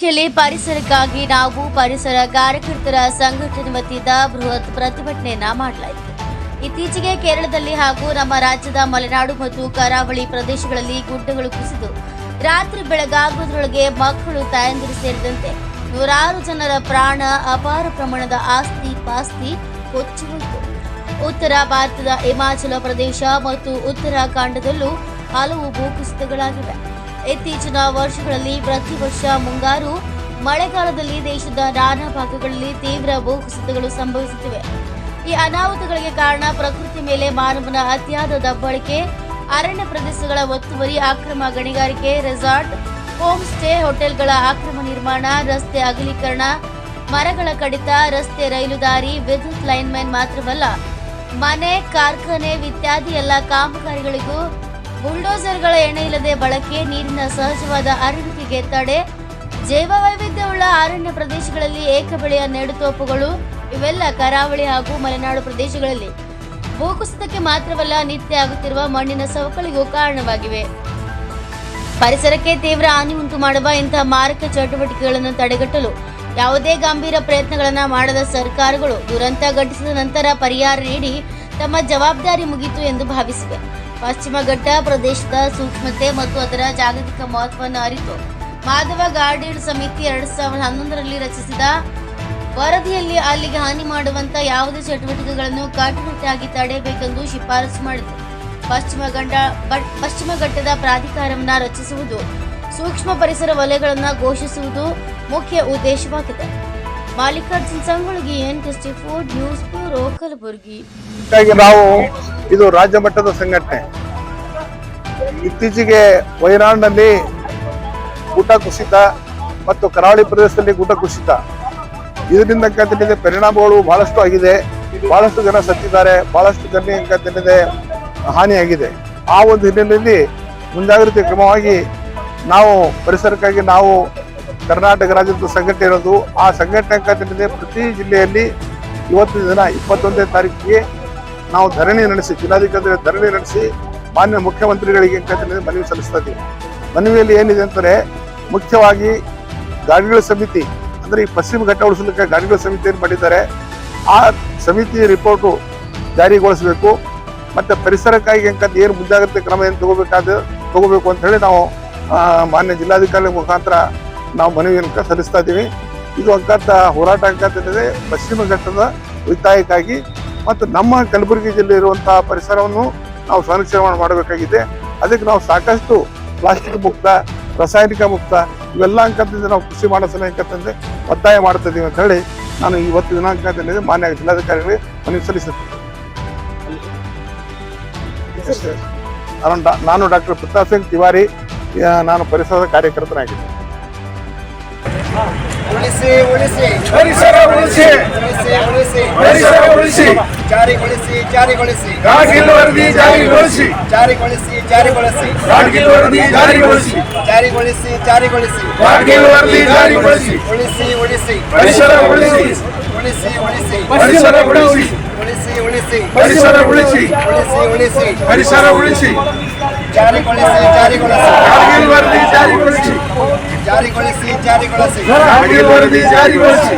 ಕಲಬುರಗಿಯಲ್ಲಿ ಪರಿಸರಕ್ಕಾಗಿ ನಾವು ಪರಿಸರ ಕಾರ್ಯಕರ್ತರ ಸಂಘಟನೆ ವತಿಯಿಂದ ಬೃಹತ್ ಪ್ರತಿಭಟನೆಯನ್ನ ಮಾಡಲಾಯಿತು. ಇತ್ತೀಚೆಗೆ ಕೇರಳದಲ್ಲಿ ಹಾಗೂ ನಮ್ಮ ರಾಜ್ಯದ ಮಲೆನಾಡು ಮತ್ತು ಕರಾವಳಿ ಪ್ರದೇಶಗಳಲ್ಲಿ ಗುಡ್ಡಗಳು ಕುಸಿದು ರಾತ್ರಿ ಬೆಳಗಾಗುವುದರೊಳಗೆ ಮಕ್ಕಳು ತಾಯಂದಿರು ಸೇರಿದಂತೆ ನೂರಾರು ಜನರ ಪ್ರಾಣ ಅಪಾರ ಪ್ರಮಾಣದ ಆಸ್ತಿ ಪಾಸ್ತಿ ಕೊಚ್ಚುವುದು ಉತ್ತರ ಭಾರತದ ಹಿಮಾಚಲ ಪ್ರದೇಶ ಮತ್ತು ಉತ್ತರಾಖಂಡದಲ್ಲೂ ಹಲವು ಭೂಕುಸಿತಗಳಾಗಿವೆ. ಇತ್ತೀಚಿನ ವರ್ಷಗಳಲ್ಲಿ ಪ್ರತಿ ವರ್ಷ ಮುಂಗಾರು ಮಳೆಗಾಲದಲ್ಲಿ ದೇಶದ ನಾನಾ ಭಾಗಗಳಲ್ಲಿ ತೀವ್ರ ಭೂಕುಸಿತಗಳು ಸಂಭವಿಸುತ್ತಿವೆ. ಈ ಅನಾಹುತಗಳಿಗೆ ಕಾರಣ ಪ್ರಕೃತಿ ಮೇಲೆ ಮಾನವನ ಅತಿಯಾದ ದಬ್ಬಳಿಕೆ, ಅರಣ್ಯ ಪ್ರದೇಶಗಳ ಒತ್ತುವರಿ, ಅಕ್ರಮ ಗಣಿಗಾರಿಕೆ, ರೆಸಾರ್ಟ್, ಹೋಮ್ ಸ್ಟೇ ಹೋಟೆಲ್ಗಳ ಅಕ್ರಮ ನಿರ್ಮಾಣ, ರಸ್ತೆ ಅಗಲೀಕರಣ, ಮರಗಳ ಕಡಿತ, ರಸ್ತೆ ರೈಲು ದಾರಿ, ವಿದ್ಯುತ್ ಲೈನ್ಮ್ಯಾನ್ ಮಾತ್ರವಲ್ಲ, ಮನೆ, ಕಾರ್ಖಾನೆ, ಇತ್ಯಾದಿ ಎಲ್ಲ ಕಾಮಗಾರಿಗಳಿಗೂ ಬುಲ್ಡೋಸರ್ಗಳ ಎಣೆ ಇಲ್ಲದೆ ಬಳಕೆ, ನೀರಿನ ಸಹಜವಾದ ಹರಿವಿಕೆಗೆ ತಡೆ ಜೈವ ವೈವಿಧ್ಯವುಳ್ಳ ಅರಣ್ಯ ಪ್ರದೇಶಗಳಲ್ಲಿ ಏಕಬೆಳೆಯ ನೆಡುತೋಪುಗಳು ಇವೆಲ್ಲ ಕರಾವಳಿ ಹಾಗೂ ಮಲೆನಾಡು ಪ್ರದೇಶಗಳಲ್ಲಿ. ಭೂಕುಸಿತಕ್ಕೆ ಮಾತ್ರವಲ್ಲ, ನಿತ್ಯ ಆಗುತ್ತಿರುವ ಮಣ್ಣಿನ ಸವಕಳಿಗೂ ಕಾರಣವಾಗಿವೆ. ಪರಿಸರಕ್ಕೆ ತೀವ್ರ ಹಾನಿ ಉಂಟು ಮಾಡುವ ಇಂತಹ ಮಾರಕ ಚಟುವಟಿಕೆಗಳನ್ನು ತಡೆಗಟ್ಟಲು ಯಾವುದೇ ಗಂಭೀರ ಪ್ರಯತ್ನಗಳನ್ನು ಮಾಡದ ಸರ್ಕಾರಗಳು ದುರಂತ ಘಟಿಸಿದ ನಂತರ ಪರಿಹಾರ ನೀಡಿ ತಮ್ಮ ಜವಾಬ್ದಾರಿ ಮುಗಿತು ಎಂದು ಭಾವಿಸಿವೆ. ಪಶ್ಚಿಮ ಘಟ್ಟ ಪ್ರದೇಶದ ಸೂಕ್ಷ್ಮತೆ ಮತ್ತು ಅದರ ಜಾಗತಿಕ ಮಹತ್ವವನ್ನು ಅರಿತು. ಮಾಧವ ಗಾರ್ಡಿಯನ್ ಸಮಿತಿ ಎರಡ್ ಸಾವಿರದ ಹನ್ನೊಂದರಲ್ಲಿ ರಚಿಸಿದ ವರದಿಯಲ್ಲಿ ಅಲ್ಲಿಗೆ ಹಾನಿ ಮಾಡುವಂತ ಯಾವುದೇ ಚಟುವಟಿಕೆಗಳನ್ನು ಕಟ್ಟುನಿಟ್ಟಾಗಿ ತಡೆಯಬೇಕೆಂದು ಶಿಫಾರಸು ಮಾಡಿದೆ ಪಶ್ಚಿಮ ಘಟ್ಟ ಪಶ್ಚಿಮ ಘಟ್ಟದ ಪ್ರಾಧಿಕಾರವನ್ನು ರಚಿಸುವುದು, ಸೂಕ್ಷ್ಮ ಪರಿಸರ ವಲಯಗಳನ್ನು ಘೋಷಿಸುವುದು ಮುಖ್ಯ ಉದ್ದೇಶವಾಗಿದೆ. Mallikarjun Sangolagi N twenty four news bureau, Kalaburagi. ನಾವು ಇದು ರಾಜ್ಯ ಮಟ್ಟದ ಸಂಘಟನೆ. ಇತ್ತೀಚೆಗೆ ವಯನಾಡಿನಲ್ಲಿ ಗುಡ್ಡ ಕುಸಿತ ಮತ್ತು ಕರಾವಳಿ ಪ್ರದೇಶದಲ್ಲಿ ಊಟ ಕುಸಿತ. ಇದರಿಂದ ಕಂತಿನಿದೆ ಪರಿಣಾಮಗಳು ಬಹಳಷ್ಟು ಆಗಿದೆ. ಬಹಳಷ್ಟು ಜನ ಸತ್ತಿದ್ದಾರೆ. ಬಹಳಷ್ಟು ಜನ ತಿನ್ನಿದೆ ಹಾನಿಯಾಗಿದೆ. ಆ ಒಂದು ಹಿನ್ನೆಲೆಯಲ್ಲಿ ಮುಂಜಾಗ್ರತೆ ಕ್ರಮವಾಗಿ ನಾವು ಪರಿಸರಕ್ಕಾಗಿ ನಾವು ಕರ್ನಾಟಕ ರಾಜ್ಯದ ಸಂಘಟನೆ ಇರೋದು. ಆ ಸಂಘಟನೆ ಕಂತಿನಿದೆ ಪ್ರತಿ ಜಿಲ್ಲೆಯಲ್ಲಿ ಇವತ್ತು ದಿನ ಇಪ್ಪತ್ತೊಂದನೇ ತಾರೀಕಿಗೆ ನಾವು ಧರಣಿ ನಡೆಸಿ ಜಿಲ್ಲಾಧಿಕಾರಿ ಧರಣಿ ನಡೆಸಿ ಮಾನ್ಯ ಮುಖ್ಯಮಂತ್ರಿಗಳಿಗೆ ಅಂತಂದ್ರೆ ಮನವಿ ಸಲ್ಲಿಸ್ತಾ ಇದ್ದೀವಿ. ಮನವಿಯಲ್ಲಿ ಏನಿದೆ ಅಂದರೆ ಮುಖ್ಯವಾಗಿ ಗಾಡಿಗಳ ಸಮಿತಿ, ಅಂದರೆ ಈ ಪಶ್ಚಿಮ ಘಟ್ಟ ಉಳಿಸಲಿಕ್ಕೆ ಗಾಡಿಗಳ ಸಮಿತಿಯನ್ನು ಮಾಡಿದ್ದಾರೆ, ಆ ಸಮಿತಿ ರಿಪೋರ್ಟು ಜಾರಿಗೊಳಿಸಬೇಕು, ಮತ್ತು ಪರಿಸರಕ್ಕಾಗಿ ಅಂತ ಏನು ಮುಂಜಾಗ್ರತೆ ಕ್ರಮ ಏನು ತಗೋಬೇಕಾದ, ತಗೋಬೇಕು ಅಂತ ಹೇಳಿ ನಾವು ಮಾನ್ಯ ಜಿಲ್ಲಾಧಿಕಾರಿ ಮುಖಾಂತರ ನಾವು ಮನವಿಯನ್ನು ಸಲ್ಲಿಸ್ತಾ ಇದ್ದೀವಿ. ಇದು ಅಂಕಂತ ಹೋರಾಟ ಅಂಕಂತ ಪಶ್ಚಿಮ ಘಟ್ಟದ ಉಳಿತಾಯಕ್ಕಾಗಿ ಮತ್ತು ನಮ್ಮ ಕಲಬುರಗಿ ಜಿಲ್ಲೆ ಇರುವಂತಹ ಪರಿಸರವನ್ನು ನಾವು ಸಂರಕ್ಷಣೆ ಮಾಡಬೇಕಾಗಿದೆ. ಅದಕ್ಕೆ ನಾವು ಸಾಕಷ್ಟು ಪ್ಲಾಸ್ಟಿಕ್ ಮುಕ್ತ ರಾಸಾಯನಿಕ ಮುಕ್ತ ಇವೆಲ್ಲ ಅಂಕದಿಂದ ನಾವು ಕೃಷಿ ಮಾಡೋ ಸಲಹೆ ಒತ್ತಾಯ ಮಾಡ್ತಿದ್ದೀವಿ ಅಂತ ಹೇಳಿ ನಾನು ಇವತ್ತು ದಿನಾಂಕದಲ್ಲಿ ಮಾನ್ಯ ಜಿಲ್ಲಾಧಿಕಾರಿಗಳಿಗೆ ಮನವಿ ಸಲ್ಲಿಸುತ್ತೇನೆ. ನಾನು ಡಾ- ನಾನು ಡಾಕ್ಟರ್ ಪ್ರತಾಪ್ ಸಿಂಗ್ ತಿವಾರಿ ನಾನು ಪರಿಸರದ ಕಾರ್ಯಕರ್ತನಾಗಿದ್ದೇನೆ. ಜಾರಿಗೊಳಿಸಿ ಜಾರಿಗೊಳಿಸಿ ಗಾಡ್ಗಿಲ್ ವರದಿ ಜಾರಿಗೊಳಿಸಿ ಜಾರಿಗೊಳಿಸಿ ಜಾರಿಗೊಳಿಸಿ ಗಾಡ್ಗಿಲ್ ವರದಿ ಜಾರಿಗೊಳಿಸಿ ಜಾರಿಗೊಳಿಸಿ ಜಾರಿಗೊಳಿಸಿ ಗಾಡ್ಗಿಲ್ ವರದಿ ಜಾರಿಗೊಳಿಸಿ ಉಳಿಸಿ ಉಳಿಸಿ ಪರಿಸರ ಉಳಿಸಿ ಉಳಿಸಿ ಉಳಿಸಿ ಪರಿಸರ ಉಳಿಸಿ ಉಳಿಸಿ ಉಳಿಸಿ ಪರಿಸರ ಉಳಿಸಿ ಉಳಿಸಿ ಉಳಿಸಿ ಪರಿಸರ ಉಳಿಸಿ ಜಾರಿಗೊಳಿಸಿ ಜಾರಿಗೊಳಿಸಿ ಗಾಡ್ಗಿಲ್ ವರದಿ ಜಾರಿಗೊಳಿಸಿ ಜಾರಿಗೊಳಿಸಿ ಜಾರಿಗೊಳಿಸಿ ಗಾಡ್ಗಿಲ್ ವರದಿ ಜಾರಿಗೊಳಿಸಿ